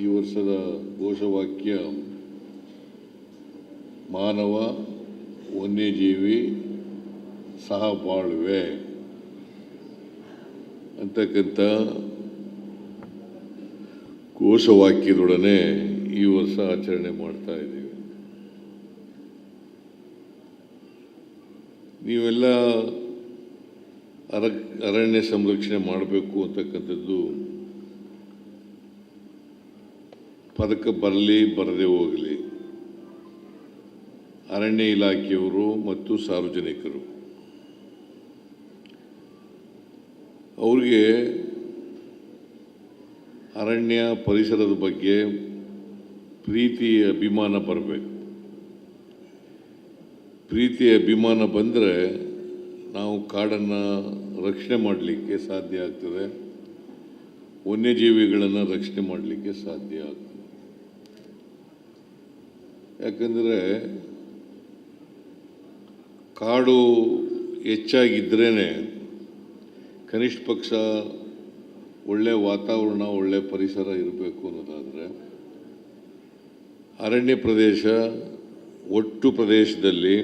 ಈ ವರ್ಷದ ಘೋಷವಾಕ್ಯ, ಮಾನವ, ವನ್ಯಜೀವಿ ಸಹ ಬಾಳ್ವೆ ಅಂತಕ್ಕಂಥ ಘೋಷವಾಕ್ಯದೊಡನೆ ಈ ವರ್ಷ ಆಚರಣೆ ಮಾಡ್ತಾ ಇದ್ದೀವಿ. ನೀವೆಲ್ಲ ಅರ ಅರಣ್ಯ ಸಂರಕ್ಷಣೆ ಮಾಡಬೇಕು ಅಂತಕ್ಕಂಥದ್ದು ಪದಕ ಬರಲಿ, ಬರದೇ ಹೋಗಲಿ. ಅರಣ್ಯ ಇಲಾಖೆಯವರು ಮತ್ತು ಸಾರ್ವಜನಿಕರು. ಅವ್ರಿಗೆ ಅರಣ್ಯ ಪರಿಸರದ ಬಗ್ಗೆ ಪ್ರೀತಿ ಅಭಿಮಾನ ಬರಬೇಕು. ಪ್ರೀತಿ ಅಭಿಮಾನ ಬಂದರೆ ನಾವು ಕಾಡನ್ನು ರಕ್ಷಣೆ ಮಾಡಲಿಕ್ಕೆ ಸಾಧ್ಯ ಆಗ್ತದೆ. ವನ್ಯಜೀವಿಗಳನ್ನು ರಕ್ಷಣೆ ಮಾಡಲಿಕ್ಕೆ ಸಾಧ್ಯ ಆಗ್ತದೆ. ಯಾಕಂದರೆ ಕಾಡು ಹೆಚ್ಚಾಗಿದ್ರೇ ಕನಿಷ್ಠ ಪಕ್ಷ ಒಳ್ಳೆಯ ವಾತಾವರಣ ಒಳ್ಳೆಯ ಪರಿಸರ ಇರಬೇಕು ಅನ್ನೋದಾದರೆ ಅರಣ್ಯ ಪ್ರದೇಶ, ಒಟ್ಟು ಪ್ರದೇಶದಲ್ಲಿ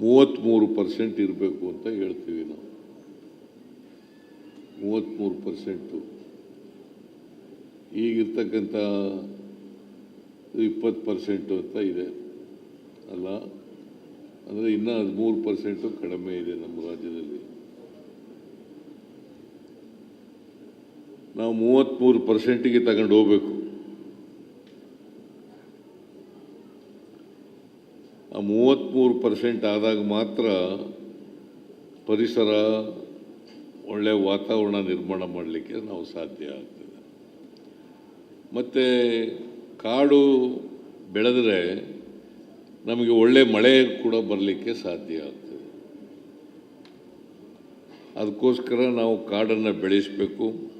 ಮೂವತ್ತ್ಮೂರು ಪರ್ಸೆಂಟ್ ಇರಬೇಕು ಅಂತ ಹೇಳ್ತೀವಿ ನಾವು. ಮೂವತ್ತ್ಮೂರು ಪರ್ಸೆಂಟು. ಈಗಿರ್ತಕ್ಕಂಥ ಇಪ್ಪತ್ತು ಪರ್ಸೆಂಟು ಅಂತ ಇದೆ. ಅಲ್ಲ? ಅಂದರೆ ಇನ್ನೂ ಹದಿಮೂರು ಪರ್ಸೆಂಟು ಕಡಿಮೆ ಇದೆ ನಮ್ಮ ರಾಜ್ಯದಲ್ಲಿ. ನಾವು ಮೂವತ್ತ್ಮೂರು ಪರ್ಸೆಂಟಿಗೆ ತಗೊಂಡು ಹೋಗ್ಬೇಕು. ಆ ಮೂವತ್ತ್ಮೂರು ಪರ್ಸೆಂಟ್ ಆದಾಗ ಮಾತ್ರ ಪರಿಸರ ಒಳ್ಳೆಯ ವಾತಾವರಣ ನಿರ್ಮಾಣ ಮಾಡಲಿಕ್ಕೆ ನಾವು ಸಾಧ್ಯ ಆಗ್ತದೆ. ಮತ್ತು ಕಾಡು ಬೆಳೆದರೆ ನಮಗೆ ಒಳ್ಳೆ ಮಳೆ ಕೂಡ ಬರಲಿಕ್ಕೆ ಸಾಧ್ಯ ಆಗ್ತದೆ. ಅದಕ್ಕೋಸ್ಕರ ನಾವು ಕಾಡನ್ನು ಬೆಳೆಸಬೇಕು.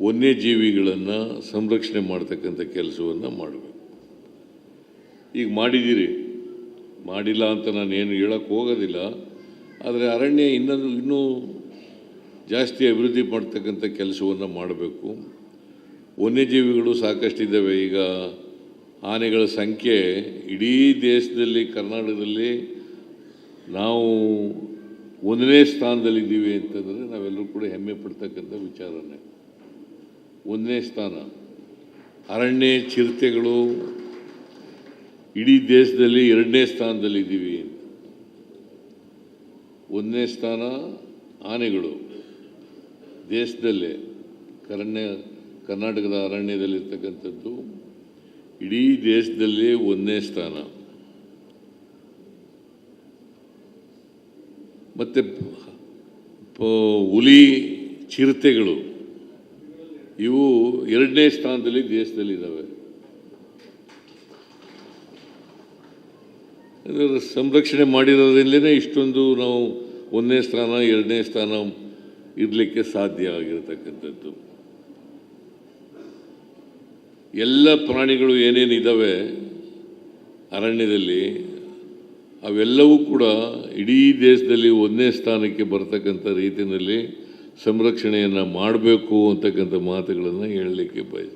ವನ್ಯಜೀವಿಗಳನ್ನು ಸಂರಕ್ಷಣೆ ಮಾಡ್ತಕ್ಕಂಥ ಕೆಲಸವನ್ನು ಮಾಡಬೇಕು. ಈಗ ಮಾಡಿದ್ದೀರಿ. ಮಾಡಿಲ್ಲ ಅಂತ ನಾನು ಏನು ಹೇಳಕ್ಕೆ ಹೋಗೋದಿಲ್ಲ. ಆದರೆ ಅರಣ್ಯ ಇನ್ನೊಂದು, ಇನ್ನೂ ಜಾಸ್ತಿ ಅಭಿವೃದ್ಧಿ ಮಾಡ್ತಕ್ಕಂಥ ಕೆಲಸವನ್ನು ಮಾಡಬೇಕು. ವನ್ಯಜೀವಿಗಳು ಸಾಕಷ್ಟಿದ್ದಾವೆ. ಈಗ ಆನೆಗಳ ಸಂಖ್ಯೆ ಇಡೀ ದೇಶದಲ್ಲಿ, ಕರ್ನಾಟಕದಲ್ಲಿ ನಾವು ಒಂದನೇ ಸ್ಥಾನದಲ್ಲಿದ್ದೀವಿ ಅಂತಂದರೆ ನಾವೆಲ್ಲರೂ ಕೂಡ ಹೆಮ್ಮೆ ಪಡ್ತಕ್ಕಂಥ ವಿಚಾರನೇ. ಒಂದನೇ ಸ್ಥಾನ. ಅರಣ್ಯ ಚಿರತೆಗಳು ಇಡೀ ದೇಶದಲ್ಲಿ ಎರಡನೇ ಸ್ಥಾನದಲ್ಲಿದ್ದೀವಿ. ಒಂದನೇ ಸ್ಥಾನ ಆನೆಗಳು. ದೇಶದಲ್ಲೇ. ಕರಣ್ಯ ಕರ್ನಾಟಕದ ಅರಣ್ಯದಲ್ಲಿರ್ತಕ್ಕಂಥದ್ದು ಇಡೀ ದೇಶದಲ್ಲಿ ಒಂದನೇ ಸ್ಥಾನ. ಮತ್ತು ಹುಲಿ, ಚಿರತೆಗಳು, ಇವು ಎರಡನೇ ಸ್ಥಾನದಲ್ಲಿ ದೇಶದಲ್ಲಿದ್ದಾವೆ. ಸಂರಕ್ಷಣೆ ಮಾಡಿರೋದ್ರಿಂದಲೇ ಇಷ್ಟೊಂದು ನಾವು ಒಂದನೇ ಸ್ಥಾನ, ಎರಡನೇ ಸ್ಥಾನ ಇರಲಿಕ್ಕೆ ಸಾಧ್ಯ ಆಗಿರತಕ್ಕಂಥದ್ದು. ಎಲ್ಲ ಪ್ರಾಣಿಗಳು ಏನೇನಿದ್ದಾವೆ ಅರಣ್ಯದಲ್ಲಿ, ಅವೆಲ್ಲವೂ ಕೂಡ ಇಡೀ ದೇಶದಲ್ಲಿ ಒಂದನೇ ಸ್ಥಾನಕ್ಕೆ ಬರ್ತಕ್ಕಂಥ ರೀತಿಯಲ್ಲಿ ಸಂರಕ್ಷಣೆಯನ್ನು ಮಾಡಬೇಕು ಅಂತಕ್ಕಂಥ ಮಾತುಗಳನ್ನು ಹೇಳಲಿಕ್ಕೆ ಬಯಸ್